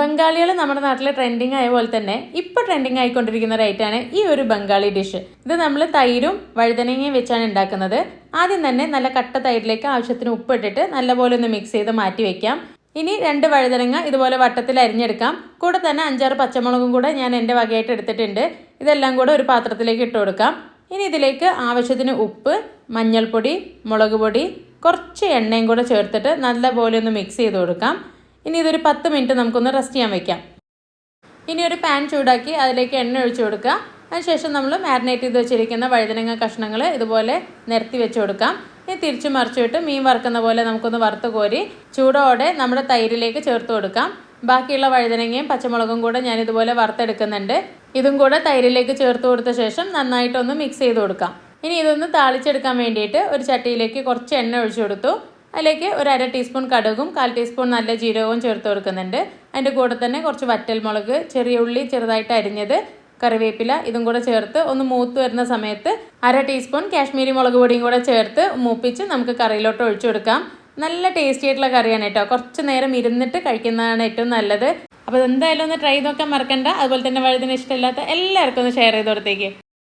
ബംഗാളികൾ നമ്മുടെ നാട്ടിലെ ട്രെൻഡിങ് ആയ പോലെ തന്നെ ഇപ്പോൾ ട്രെൻഡിങ് ആയിക്കൊണ്ടിരിക്കുന്ന ഒരു ഐറ്റാണ് ഈ ഒരു ബംഗാളി ഡിഷ് ഇത് നമ്മൾ തൈരും വഴുതനങ്ങയും വെച്ചാണ് ഉണ്ടാക്കുന്നത് ആദ്യം തന്നെ നല്ല കട്ട തൈരിലേക്ക് ആവശ്യത്തിന് ഉപ്പിട്ടിട്ട് നല്ലപോലെ ഒന്ന് മിക്സ് ചെയ്ത് മാറ്റി വെക്കാം. ഇനി രണ്ട് വഴുതനങ്ങ ഇതുപോലെ വട്ടത്തിൽ അരിഞ്ഞെടുക്കാം. കൂടെ തന്നെ അഞ്ചാറ് പച്ചമുളകും കൂടെ ഞാൻ എന്റെ വകയായിട്ട് എടുത്തിട്ടുണ്ട്. ഇതെല്ലാം കൂടെ ഒരു പാത്രത്തിലേക്ക് ഇട്ട് കൊടുക്കാം. ഇനി ഇതിലേക്ക് ആവശ്യത്തിന് ഉപ്പ് മഞ്ഞൾപ്പൊടി മുളക് പൊടി കുറച്ച് എണ്ണയും കൂടെ ചേർത്തിട്ട് നല്ലപോലെ ഒന്ന് മിക്സ് ചെയ്ത് കൊടുക്കാം. ഇനി ഇതൊരു പത്ത് മിനിറ്റ് നമുക്കൊന്ന് റെസ്റ്റ് ചെയ്യാൻ വെക്കാം. ഇനി ഒരു പാൻ ചൂടാക്കി അതിലേക്ക് എണ്ണ ഒഴിച്ചു കൊടുക്കുക. അതിനുശേഷം നമ്മൾ മാരിനേറ്റ് ചെയ്ത് വെച്ചിരിക്കുന്ന വഴുതനങ്ങ കഷ്ണങ്ങൾ ഇതുപോലെ നിരത്തി വെച്ച് കൊടുക്കാം. ഇനി തിരിച്ചു മറിച്ചിട്ട് മീൻ വറുക്കുന്ന പോലെ നമുക്കൊന്ന് വറുത്ത് കോരി ചൂടോടെ നമ്മുടെ തൈരിലേക്ക് ചേർത്ത് കൊടുക്കാം. ബാക്കിയുള്ള വഴുതനങ്ങയും പച്ചമുളകും കൂടെ ഞാൻ ഇതുപോലെ വറുത്തെടുക്കുന്നുണ്ട്. ഇതും കൂടെ തൈരിലേക്ക് ചേർത്ത് കൊടുത്ത ശേഷം നന്നായിട്ടൊന്ന് മിക്സ് ചെയ്ത് കൊടുക്കാം. ഇനി ഇതൊന്ന് താളിച്ചെടുക്കാൻ വേണ്ടിയിട്ട് ഒരു ചട്ടിയിലേക്ക് കുറച്ച് എണ്ണ ഒഴിച്ചു കൊടുത്തു. അതിലേക്ക് ഒരു അര ടീസ്പൂൺ കടുകും കാൽ ടീസ്പൂൺ നല്ല ജീരകവും ചേർത്ത് കൊടുക്കുന്നുണ്ട്. അതിന്റെ കൂടെ തന്നെ കുറച്ച് വറ്റൽമുളക് ചെറിയ ഉള്ളി ചെറുതായിട്ട് അരിഞ്ഞത് കറിവേപ്പില ഇതും കൂടെ ചേർത്ത് ഒന്ന് മൂത്ത് വരുന്ന സമയത്ത് അര ടീസ്പൂൺ കാശ്മീരി മുളക് പൊടിയും കൂടെ ചേർത്ത് മൂപ്പിച്ച് നമുക്ക് കറിയിലോട്ട് ഒഴിച്ചു കൊടുക്കാം. നല്ല ടേസ്റ്റി ആയിട്ടുള്ള കറിയാണ് കേട്ടോ. കുറച്ച് നേരം ഇരുന്നിട്ട് കഴിക്കുന്നതാണ് ഏറ്റവും നല്ലത്. അപ്പോൾ എന്തായാലും ഒന്ന് ട്രൈ നോക്കാൻ മറക്കണ്ട. അതുപോലെ തന്നെ വഴുതിന് ഇഷ്ടമില്ലാത്ത എല്ലാവർക്കും ഒന്ന് ഷെയർ ചെയ്ത് കൊടുത്തേക്ക്.